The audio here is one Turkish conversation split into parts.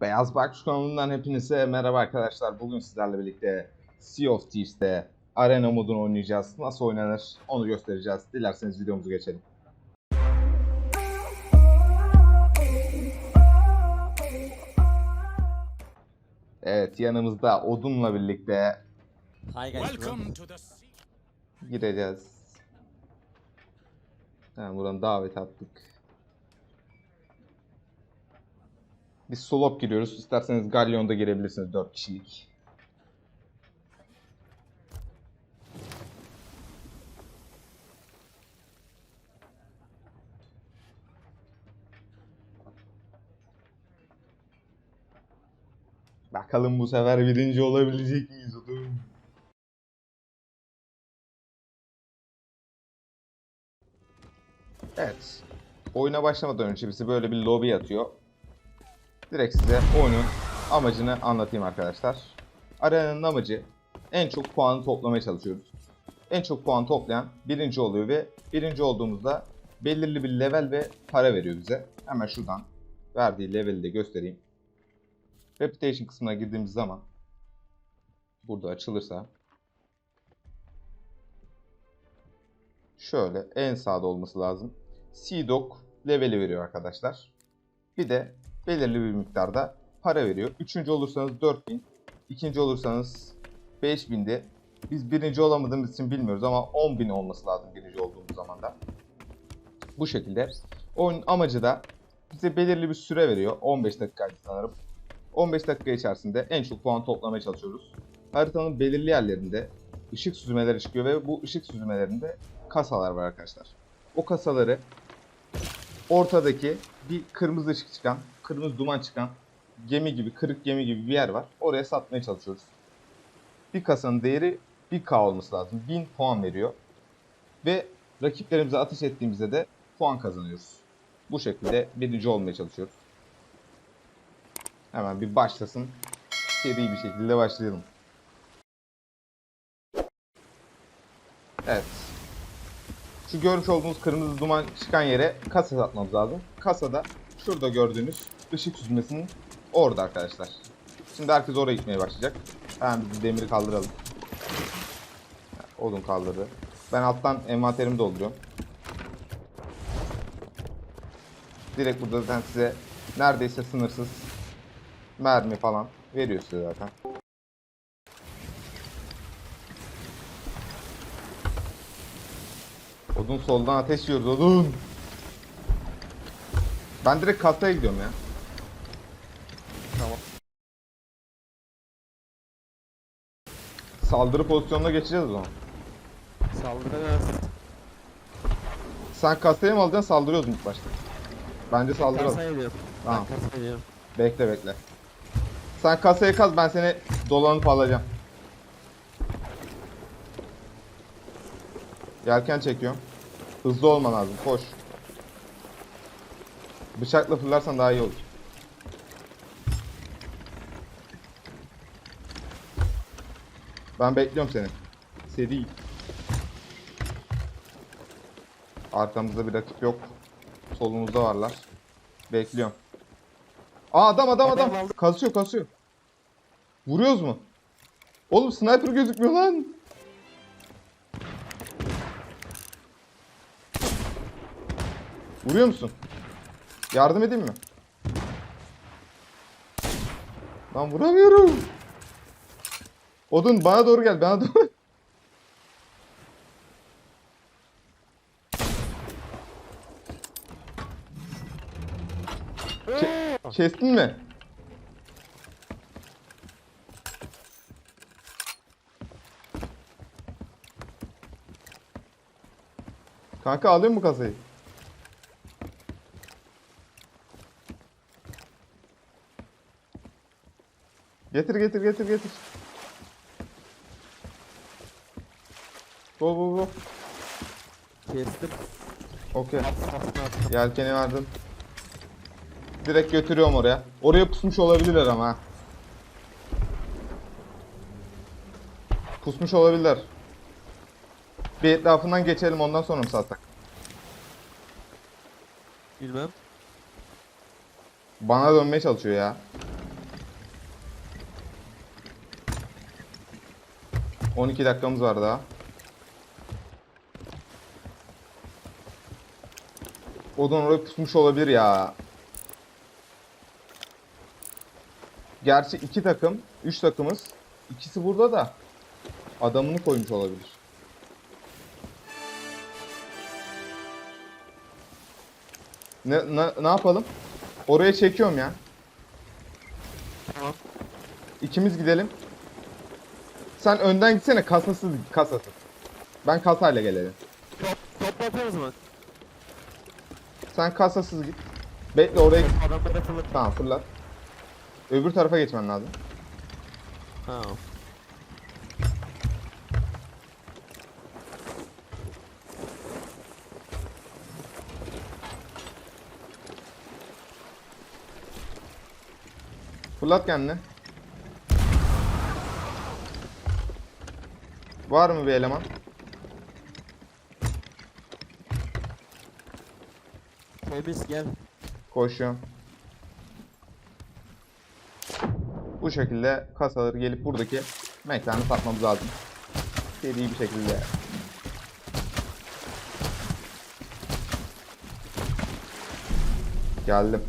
Beyaz Bakış kanalından hepinize merhaba arkadaşlar. Bugün sizlerle birlikte Sea of Thieves'te arena modunu oynayacağız. Nasıl oynanır onu göstereceğiz. Dilerseniz videomuzu geçelim. Evet yanımızda Odun'la birlikte Hi guys gireceğiz. Yani buradan davet attık. Biz solop giriyoruz. İsterseniz Galyon'da girebilirsiniz 4 kişilik. Bakalım bu sefer birinci olabilecek miyiz? Evet. Oyuna başlamadan önce bizi böyle bir lobi atıyor. Direkt size oyunun amacını anlatayım arkadaşlar. Arenanın amacı en çok puanı toplamaya çalışıyoruz. En çok puan toplayan birinci oluyor ve birinci olduğumuzda belirli bir level ve para veriyor bize. Hemen şuradan verdiği leveli de göstereyim. Reputation kısmına girdiğimiz zaman burada açılırsa şöyle en sağda olması lazım. CDOC leveli veriyor arkadaşlar. Bir de belirli bir miktarda para veriyor. Üçüncü olursanız 4000, ikinci olursanız 5000'de. Biz birinci olamadığımız için bilmiyoruz ama 10.000 olması lazım birinci olduğumuz zaman da. Bu şekilde. Oyunun amacı da bize belirli bir süre veriyor. 15 dakikaydı sanırım. 15 dakika içerisinde en çok puan toplamaya çalışıyoruz. Haritanın belirli yerlerinde ışık süzmeleri çıkıyor ve bu ışık süzmelerinde kasalar var arkadaşlar. O kasaları ortadaki bir kırmızı ışık çıkan, kırmızı duman çıkan gemi gibi, kırık gemi gibi bir yer var. Oraya satmaya çalışıyoruz. Bir kasanın değeri 1K olması lazım. 1000 puan veriyor. Ve rakiplerimize ateş ettiğimizde de puan kazanıyoruz. Bu şekilde birinci olmaya çalışıyoruz. Hemen bir başlasın. Seri bir şekilde başlayalım. Evet. Şu görmüş olduğunuz kırmızı duman çıkan yere kasa satmamız lazım. Kasada şurada gördüğünüz ışık süzmesinin orada arkadaşlar. Şimdi herkes oraya gitmeye başlayacak. Hemen biz demiri kaldıralım. Odun kaldırdı. Ben alttan envanterimi dolduruyorum. Direkt burada zaten size neredeyse sınırsız mermi falan veriyor size zaten. Odun soldan ateş yiyoruz odun. Ben direkt kasaya gidiyorum ya. Tamam. Saldırı pozisyonuna geçeceğiz o zaman. Saldıracağız. Sen kasaya mı alacaksın saldırıyoruz ilk başta. Bence saldıralım. Kasaya gidiyorum. Tamam. Ben kasaya gidiyorum. Bekle bekle. Sen kasayı kaz ben seni dolanıp alacağım. Yelken çekiyorum. Hızlı olman lazım koş. Bıçakla fırlarsan daha iyi olur. Ben bekliyorum seni. Seri. Arkamızda bir rakip yok. Solumuzda varlar. Bekliyorum. Aa adam adam adam. Adam. Kasıyor kasıyor. Vuruyoruz mu? Oğlum sniper gözükmüyor lan. Vuruyor musun? Yardım edeyim mi? Lan vuramıyorum. Odun bana doğru gel bana doğru. Kestin mi? Kanka alıyor mu kasayı? Getir getir getir getir. Go go go. Kestim. Okey. Yelkeni verdim. Direkt götürüyorum oraya. Oraya pusmuş olabilirler ama. ha. Pusmuş olabilirler. Bir etrafından geçelim ondan sonra mı satsak? Bilmem. Bana dönmeye çalışıyor ya. 12 dakikamız var daha. Odun oraya pusmuş olabilir ya. Gerçi iki takım, üç takımız. İkisi burada da adamını koymuş olabilir. Ne, ne, ne yapalım? Oraya çekiyorum ya. Tamam. İkimiz gidelim. Sen önden gitsene kasasız kasasız. Ben kasayla gelelim. Top, top atarız mı? Sen kasasız git. Bekle oraya git. Adamlara fırlat. Tamam fırlat. Öbür tarafa geçmen lazım. Tamam. Fırlat kendini. Var mı bir eleman? Temiz gel. Koşuyorum. Bu şekilde kasaları gelip buradaki mekanı satmamız lazım. Seri bir şekilde. Geldim.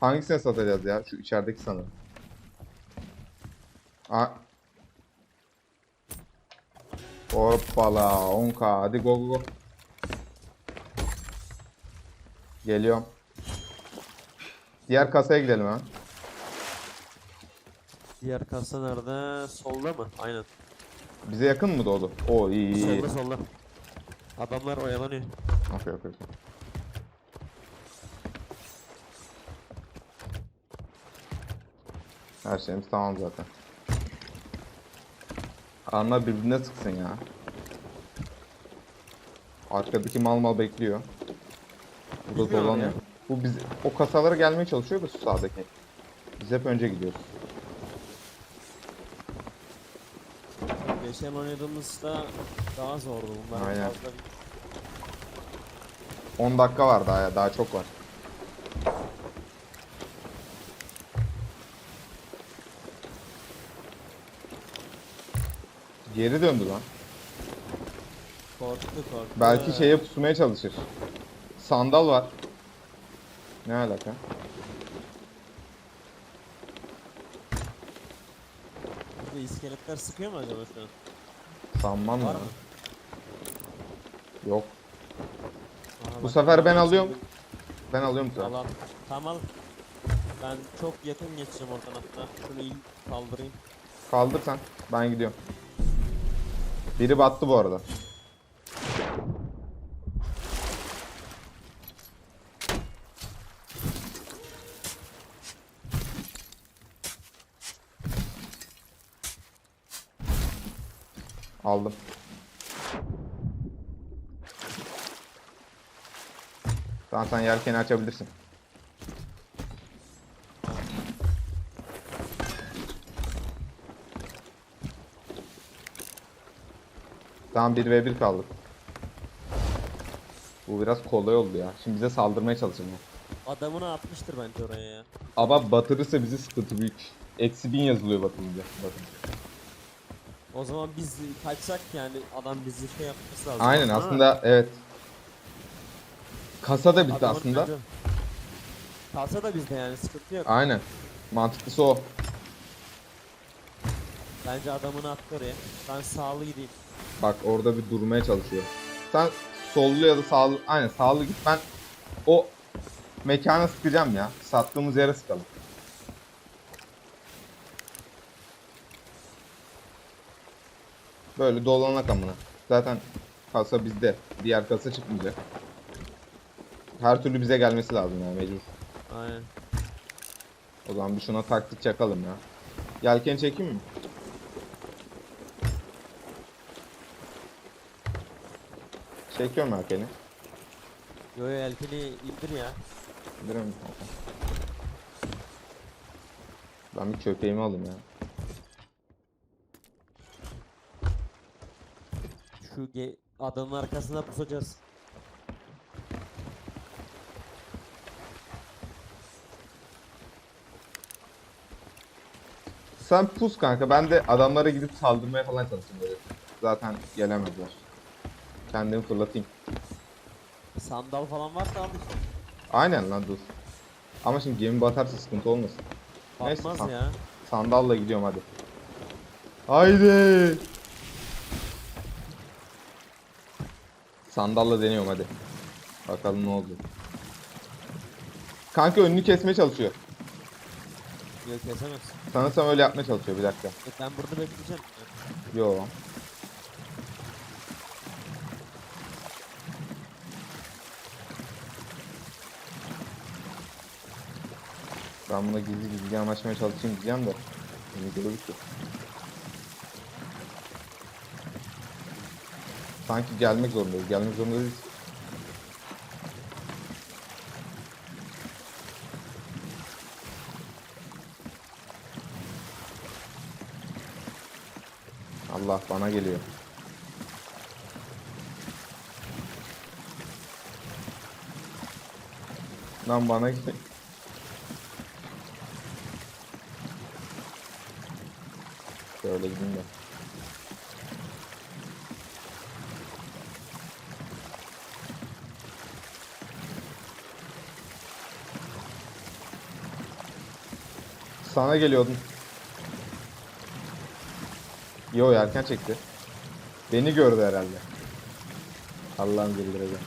Hangisini satacağız ya? Şu içerideki sanırım. Aa. Hoppala 10k hadi go go go. Geliyorum. Diğer kasaya gidelim ha. Diğer kasa nerede? Solda mı? Aynen. Bize yakın mı doğdu? Oo iyi iyi. iyi. Solda solda. Adamlar oyalanıyor. Okey okey. okey. Her şeyimiz tamam zaten. Karnlar birbirine sıksın ya. Arkadaki mal mal bekliyor. Bu da Bilmiyorum dolanıyor. ya. Bu biz o kasalara gelmeye çalışıyor da şu sağdaki. Biz hep önce gidiyoruz. Geçen oynadığımızda daha zordu bunlar. Aynen. Fazla 10 dakika var daha ya, daha çok var. Geri döndü lan. korktu korktu. Belki şeye pusmaya çalışır. Sandal var. Ne alaka? Burada iskeletler sıkıyor mu acaba şu an? Sanmam Var ya. mı? Yok. Aha, Bu bak, sefer ben alıyorum. Ben alıyorum bu sefer. Al al. Tamam al. Ben çok yakın geçeceğim oradan hatta. Şunu il kaldırayım. Kaldır sen. Ben gidiyorum. Biri battı bu arada. Aldım. Tamam sen yelkeni açabilirsin. Tamam 1v1 kaldık. Bu biraz kolay oldu ya. Şimdi bize saldırmaya çalışacak. Adamını atmıştır bence oraya ya. Ama batırırsa bizi sıkıntı büyük. Eksi 1000 yazılıyor batırınca. Bakın. O zaman biz kaçsak yani adam bizi şey yapması lazım. Aynen Ha, aslında evet. Kasa da adamın aslında. bence- Kalsa da bizde yani sıkıntı yok. Aynen. Mantıklısı o. Bence adamını attı oraya. Ben sağlı gideyim. Bak orada bir durmaya çalışıyor. Sen sollu ya da sağlı, aynen sağlı git ben o mekana sıkacağım ya. Sattığımız yere sıkalım. Böyle dolanak amına. Zaten kasa bizde. Diğer kasa çıkmayacak. Her türlü bize gelmesi lazım yani mecbur. Aynen. O zaman bir şuna taktik çakalım ya. Yelkeni çekeyim mi? Çekiyorum yelkeni. Yo yo elkini indir ya. Misin? Ben bir köpeğimi alayım ya. Şu ge adamın arkasına pusacağız. Sen pus kanka. Ben de adamlara gidip saldırmaya falan çalışayım böyle. Zaten gelemezler. Kendimi fırlatayım. Sandal falan varsa al işte. Aynen lan dur. Ama şimdi gemi batarsa sıkıntı olmasın. Neyse, Batmaz tamam. ya. Sandalla gidiyorum hadi. Haydi. Sandalla deniyorum hadi. Bakalım ne oldu. Kanka önünü kesmeye çalışıyor. Yok kesemezsin. Sanırsam öyle yapmaya çalışıyor bir dakika. E, ben burada bekleyeceğim. Yo. Ben buna gizli gizli yanaşmaya çalışayım diyeceğim de. Beni görür ki. Sanki gelmek zorundayız. Gelmek zorundayız. Allah bana geliyor. Lan bana gel. Şöyle gideyim de. Sana geliyordum. Yo erken çekti. Beni gördü herhalde. Allah'ın zildireceğim.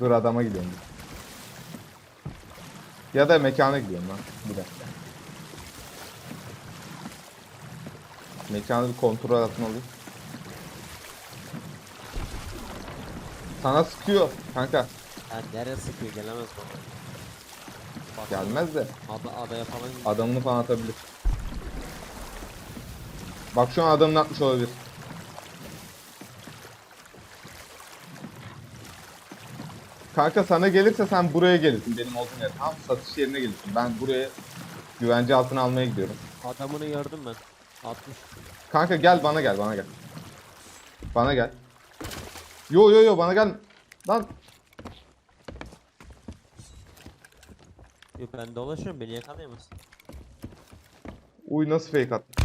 Dur adama gidiyorum. Ya da mekana gidiyorum lan. Bir dakika. Mekanı bir kontrol altına alayım. Sana sıkıyor kanka. Ya nereye sıkıyor gelemez bana. Bak, Gelmez de Ada, adaya falan adamını falan atabilir. Bak şu an adamını atmış olabilir. Kanka sana gelirse sen buraya gelirsin benim olduğum yer. Tam satış yerine gelirsin. Ben buraya güvence altına almaya gidiyorum. Adamını gördüm ben. 60. Kanka gel bana gel bana gel. Bana gel. Yo yo yo bana gel. Lan Yok ben dolaşıyorum beni yakalayamazsın. Uy nasıl fake attı?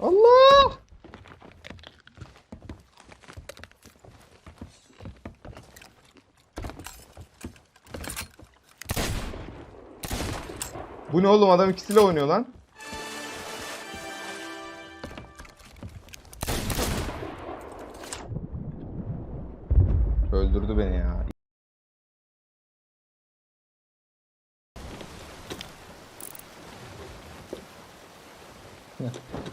Allah! Bu ne oğlum adam ikisiyle oynuyor lan. Öldürdü beni ya.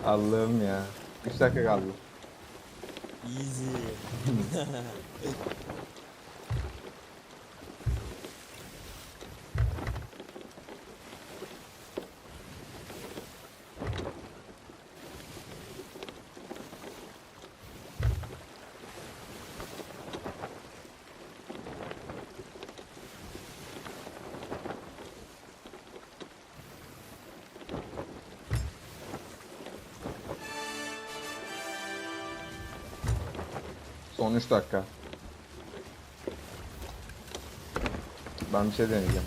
Allah'ım ya. 3 dakika kaldı. Easy. Son 3 dakika. Ben bir şey deneyeceğim.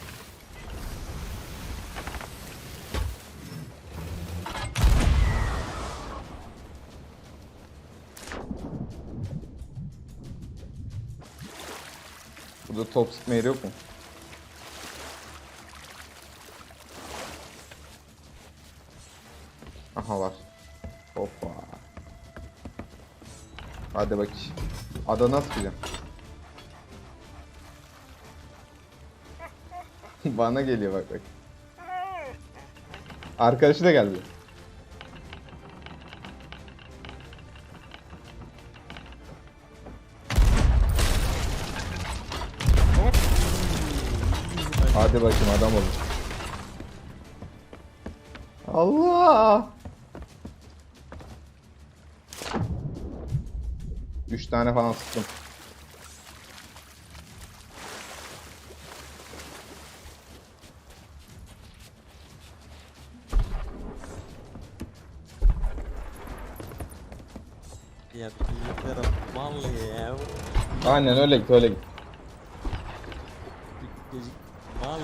Burada top sıkma yeri yok mu? Aha var. Hoppa. Hadi bak. Ada nasıl sıkacağım? Bana geliyor bak bak. Arkadaşı da geldi. Hadi bakayım adam olun. Allah! Üç tane falan sıktım. ya bilgisayara mal ya. Aynen öyle git öyle git. Mal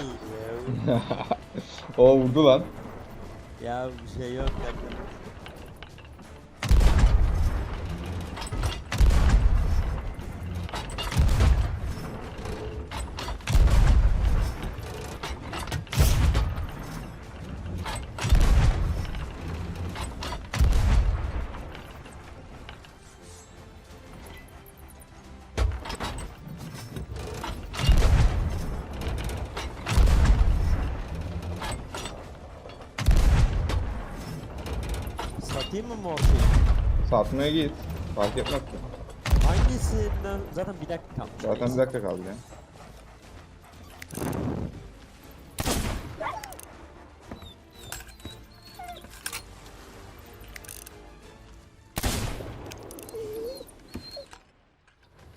ya. o vurdu lan. ya bir şey yok yakın. Satayım mı morfiyi? Satmaya git. Fark etmez ki. Hangisinden? Zaten bir dakika kalmış. Zaten bir dakika kaldı ya.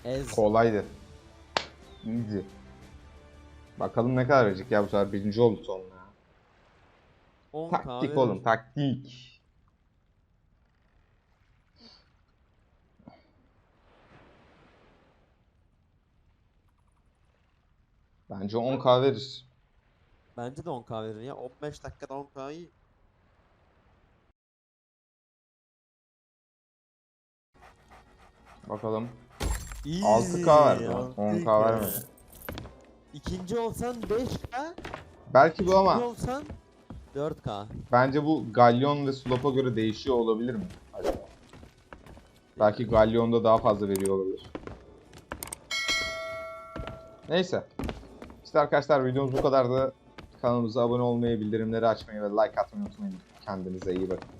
Ez. Kolaydı. Easy. Bakalım ne kadar verecek ya bu sefer birinci oldu sonunda. 10 Taktik oğlum taktik. Bence 10k verir. Bence de 10k verir ya. 15 dakikada 10k iyi. Bakalım. Easy, 6K verdi 6K. 10K vermedi. İkinci olsan 5k. Belki bu üçüncü ama olsan 4k. bence bu Galyon ve Slop'a göre değişiyor olabilir mi? Acaba? Belki Galyon'da daha fazla veriyor olabilir. Neyse. İşte arkadaşlar videomuz bu kadardı. Kanalımıza abone olmayı, bildirimleri açmayı ve like atmayı unutmayın. Kendinize iyi bakın.